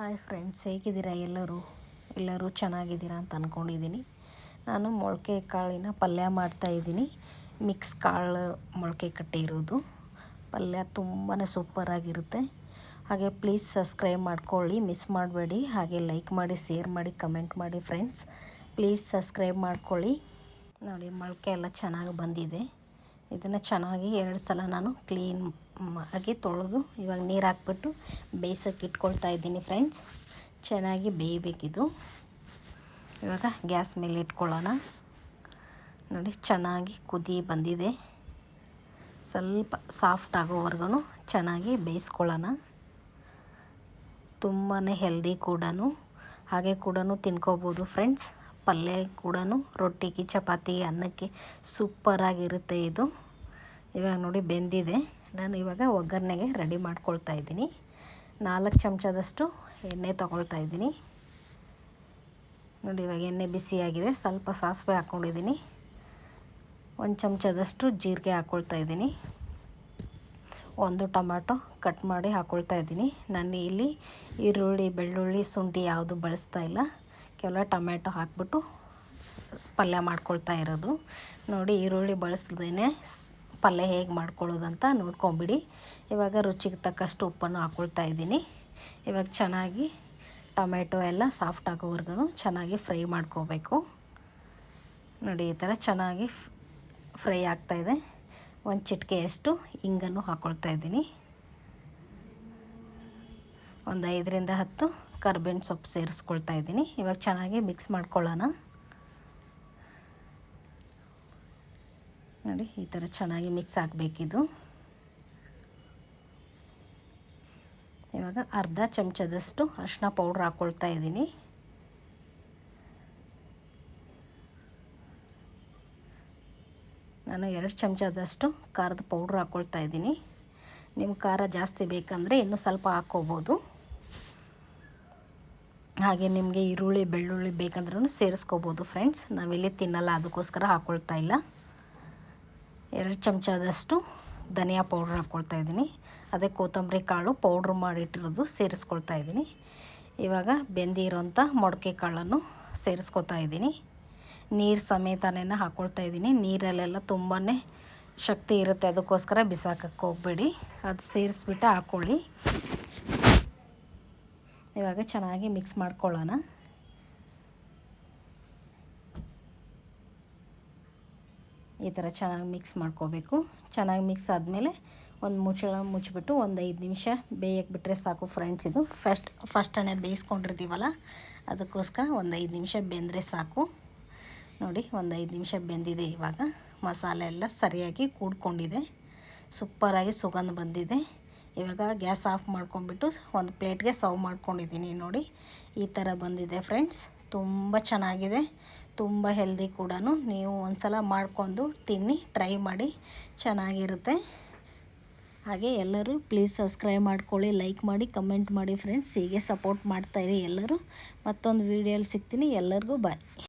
Hi friends, ಹೇಗಿದ್ದೀರಾ ಎಲ್ಲರೂ? ಎಲ್ಲರೂ ಚೆನ್ನಾಗಿದ್ದೀರಾ ಅಂತ ಅಂದ್ಕೊಂಡಿದ್ದೀನಿ ನಾನು ಮೊಳಕೆ ಕಾಳಿನ ಪಲ್ಯ ಮಾಡ್ತಾಯಿದ್ದೀನಿ ಮಿಕ್ಸ್ ಕಾಳು ಮೊಳಕೆ ಕಟ್ಟಿರೋದು ಪಲ್ಯ ತುಂಬಾ ಸೂಪರಾಗಿರುತ್ತೆ ಹಾಗೆ ಪ್ಲೀಸ್ ಸಬ್ಸ್ಕ್ರೈಬ್ ಮಾಡ್ಕೊಳ್ಳಿ, ಮಿಸ್ ಮಾಡಬೇಡಿ. ಹಾಗೆ ಲೈಕ್ ಮಾಡಿ, ಶೇರ್ ಮಾಡಿ, ಕಮೆಂಟ್ ಮಾಡಿ ಫ್ರೆಂಡ್ಸ್. ಪ್ಲೀಸ್ ಸಬ್ಸ್ಕ್ರೈಬ್ ಮಾಡ್ಕೊಳ್ಳಿ. ನೋಡಿ, ಮೊಳಕೆ ಎಲ್ಲ ಚೆನ್ನಾಗಿ ಬಂದಿದೆ. ಇದನ್ನು ಚೆನ್ನಾಗಿ ಎರಡು ಸಲ ನಾನು ಕ್ಲೀನ್ ಆಗಿ ತೊಳೆದು ಇವಾಗ ನೀರು ಹಾಕ್ಬಿಟ್ಟು ಬೇಯಿಸೋಕೆ ಇಟ್ಕೊಳ್ತಾ ಇದ್ದೀನಿ ಫ್ರೆಂಡ್ಸ್ ಚೆನ್ನಾಗಿ ಬೇಯಬೇಕಿದು. ಇವಾಗ ಗ್ಯಾಸ್ ಮೇಲೆ ಇಟ್ಕೊಳ್ಳೋಣ. ನೋಡಿ, ಚೆನ್ನಾಗಿ ಕುದಿ ಬಂದಿದೆ. ಸ್ವಲ್ಪ ಸಾಫ್ಟ್ ಆಗೋವರೆಗೂ ಚೆನ್ನಾಗಿ ಬೇಯಿಸ್ಕೊಳ್ಳೋಣ. ತುಂಬಾ ಹೆಲ್ದಿ ಕೂಡ ಹಾಗೆ ಕೂಡ ತಿನ್ಕೋಬೋದು ಫ್ರೆಂಡ್ಸ್ ಪಲ್ಯ ಕೂಡ ರೊಟ್ಟಿಗೆ, ಚಪಾತಿ, ಅನ್ನಕ್ಕೆ ಸೂಪರಾಗಿರುತ್ತೆ ಇದು. ಇವಾಗ ನೋಡಿ ಬೆಂದಿದೆ. ನಾನು ಇವಾಗ ಒಗ್ಗರಣೆಗೆ ರೆಡಿ ಮಾಡ್ಕೊಳ್ತಾ ಇದ್ದೀನಿ. ನಾಲ್ಕು ಚಮಚದಷ್ಟು ಎಣ್ಣೆ ತಗೊಳ್ತಾ ಇದ್ದೀನಿ. ನೋಡಿ ಇವಾಗ ಎಣ್ಣೆ ಬಿಸಿಯಾಗಿದೆ. ಸ್ವಲ್ಪ ಸಾಸಿವೆ ಹಾಕ್ಕೊಂಡಿದ್ದೀನಿ ಒಂದು ಚಮಚದಷ್ಟು ಜೀರಿಗೆ ಹಾಕ್ಕೊಳ್ತಾ ಇದ್ದೀನಿ. ಒಂದು ಟೊಮ್ಯಾಟೊ ಕಟ್ ಮಾಡಿ ಹಾಕ್ಕೊಳ್ತಾ ಇದ್ದೀನಿ. ನಾನು ಇಲ್ಲಿ ಈರುಳ್ಳಿ, ಬೆಳ್ಳುಳ್ಳಿ, ಶುಂಠಿ ಯಾವುದು ಬಳಸ್ತಾ ಇಲ್ಲ. ಕೇವಲ ಟೊಮ್ಯಾಟೊ ಹಾಕ್ಬಿಟ್ಟು ಪಲ್ಯ ಮಾಡ್ಕೊಳ್ತಾ ಇರೋದು. ನೋಡಿ ಈರುಳ್ಳಿ ಬಳಸ್ದೇ ಪಲ್ಯ ಹೇಗೆ ಮಾಡ್ಕೊಳ್ಳೋದಂತ ನೋಡ್ಕೊಂಬಿಡಿ. ಇವಾಗ ರುಚಿಗೆ ತಕ್ಕಷ್ಟು ಉಪ್ಪನ್ನು ಹಾಕ್ಕೊಳ್ತಾ ಇದ್ದೀನಿ. ಇವಾಗ ಚೆನ್ನಾಗಿ ಟೊಮೆಟೊ ಎಲ್ಲ ಸಾಫ್ಟ್ ಆಗೋವರೆಗೂ ಚೆನ್ನಾಗಿ ಫ್ರೈ ಮಾಡ್ಕೋಬೇಕು. ನೋಡಿ, ಈ ಥರ ಚೆನ್ನಾಗಿ ಫ್ರೈ ಆಗ್ತಾಯಿದೆ ಒಂದು ಚಿಟಿಕೆಯಷ್ಟು ಹಿಂಗನ್ನು ಹಾಕ್ಕೊಳ್ತಾ ಇದ್ದೀನಿ. ಒಂದು ಐದರಿಂದ ಹತ್ತು ಕರ್ಬೇವಿನ ಸೊಪ್ಪು ಸೇರಿಸ್ಕೊಳ್ತಾ ಇದ್ದೀನಿ. ಇವಾಗ ಚೆನ್ನಾಗಿ ಮಿಕ್ಸ್ ಮಾಡ್ಕೊಳ್ಳೋಣ. ನೋಡಿ, ಈ ಥರ ಚೆನ್ನಾಗಿ ಮಿಕ್ಸ್ ಆಗಬೇಕಿದು. ಇವಾಗ ಅರ್ಧ ಚಮಚದಷ್ಟು ಅರಿಶಿನ ಪೌಡ್ರ್ ಹಾಕ್ಕೊಳ್ತಾ ಇದ್ದೀನಿ. ನಾನು ಎರಡು ಚಮಚದಷ್ಟು ಖಾರದ ಪೌಡ್ರ್ ಹಾಕ್ಕೊಳ್ತಾ ಇದ್ದೀನಿ. ನಿಮ್ಮ ಖಾರ ಜಾಸ್ತಿ ಬೇಕಂದರೆ ಇನ್ನೂ ಸ್ವಲ್ಪ ಹಾಕ್ಕೋಬೋದು ಹಾಗೆ ನಿಮಗೆ ಈರುಳ್ಳಿ, ಬೆಳ್ಳುಳ್ಳಿ ಬೇಕಂದ್ರೂ ಸೇರಿಸ್ಕೋಬೋದು ಫ್ರೆಂಡ್ಸ್ ನಾವಿಲ್ಲಿ ತಿನ್ನಲ್ಲ, ಅದಕ್ಕೋಸ್ಕರ ಹಾಕ್ಕೊಳ್ತಾ ಇಲ್ಲ. ಎರಡು ಚಮಚದಷ್ಟು ಧನಿಯಾ ಪೌಡ್ರ್ ಹಾಕ್ಕೊಳ್ತಾ ಇದ್ದೀನಿ. ಅದೇ ಕೊತ್ತಂಬರಿ ಕಾಳು ಪೌಡ್ರ್ ಮಾಡಿಟ್ಟಿರೋದು ಸೇರಿಸ್ಕೊಳ್ತಾ ಇದ್ದೀನಿ. ಇವಾಗ ಬೆಂದಿರೋಂಥ ಮೊಡಕೆ ಕಾಳನ್ನು ಸೇರಿಸ್ಕೊತಾ ಇದ್ದೀನಿ. ನೀರು ಸಮೇತನೇ ಹಾಕ್ಕೊಳ್ತಾ ಇದ್ದೀನಿ. ನೀರಲ್ಲೆಲ್ಲ ತುಂಬಾ ಶಕ್ತಿ ಇರುತ್ತೆ. ಅದಕ್ಕೋಸ್ಕರ ಬಿಸಾಕಕ್ಕೆ ಹೋಗಬೇಡಿ. ಅದು ಸೇರಿಸ್ಬಿಟ್ಟು ಹಾಕ್ಕೊಳ್ಳಿ. ಇವಾಗ ಚೆನ್ನಾಗಿ ಮಿಕ್ಸ್ ಮಾಡ್ಕೊಳ್ಳೋಣ. ಈ ಥರ ಚೆನ್ನಾಗಿ ಮಿಕ್ಸ್ ಮಾಡ್ಕೋಬೇಕು. ಚೆನ್ನಾಗಿ ಮಿಕ್ಸ್ ಆದಮೇಲೆ ಒಂದು ಮುಚ್ಚಳ ಮುಚ್ಚಿಬಿಟ್ಟು ಒಂದು ಐದು ನಿಮಿಷ ಬೇಯಕ್ಕೆ ಬಿಟ್ಟರೆ ಸಾಕು ಫ್ರೆಂಡ್ಸ್ ಇದು. ಫಸ್ಟ್ ಫಸ್ಟನ್ನೇ ಬೇಯಿಸ್ಕೊಂಡಿರ್ತೀವಲ್ಲ, ಅದಕ್ಕೋಸ್ಕರ ಒಂದು ಐದು ನಿಮಿಷ ಬೆಂದರೆ ಸಾಕು. ನೋಡಿ, ಒಂದು ಐದು ನಿಮಿಷ ಬೆಂದಿದೆ ಇವಾಗ. ಮಸಾಲೆ ಎಲ್ಲ ಸರಿಯಾಗಿ ಕೂಡ್ಕೊಂಡಿದೆ. ಸೂಪರಾಗಿ ಸುಗಂಧ ಬಂದಿದೆ. ಇವಾಗ ಗ್ಯಾಸ್ ಆಫ್ ಮಾಡ್ಕೊಂಡ್ಬಿಟ್ಟು ಒಂದು ಪ್ಲೇಟ್ಗೆ ಸರ್ವ್ ಮಾಡ್ಕೊಂಡಿದ್ದೀನಿ ನೋಡಿ. ಈ ಥರ ಬಂದಿದೆ ಫ್ರೆಂಡ್ಸ್ ತುಂಬ ಚೆನ್ನಾಗಿದೆ, ತುಂಬ ಹೆಲ್ದಿ ಕೂಡ ನೀವು ಒಂದು ಸಲ ಮಾಡಿಕೊಂಡು ತಿನ್ನಿ ಟ್ರೈ ಮಾಡಿ, ಚೆನ್ನಾಗಿರುತ್ತೆ. ಹಾಗೆ ಎಲ್ಲರೂ ಪ್ಲೀಸ್ ಸಬ್ಸ್ಕ್ರೈಬ್ ಮಾಡ್ಕೊಳ್ಳಿ ಲೈಕ್ ಮಾಡಿ ಕಮೆಂಟ್ ಮಾಡಿ ಫ್ರೆಂಡ್ಸ್ ಹೀಗೆ ಸಪೋರ್ಟ್ ಮಾಡ್ತಾಯಿರಿ ಎಲ್ಲರೂ. ಮತ್ತೊಂದು ವೀಡಿಯೋಲಿ ಸಿಗ್ತೀನಿ. ಎಲ್ಲರಿಗೂ ಬಾಯ್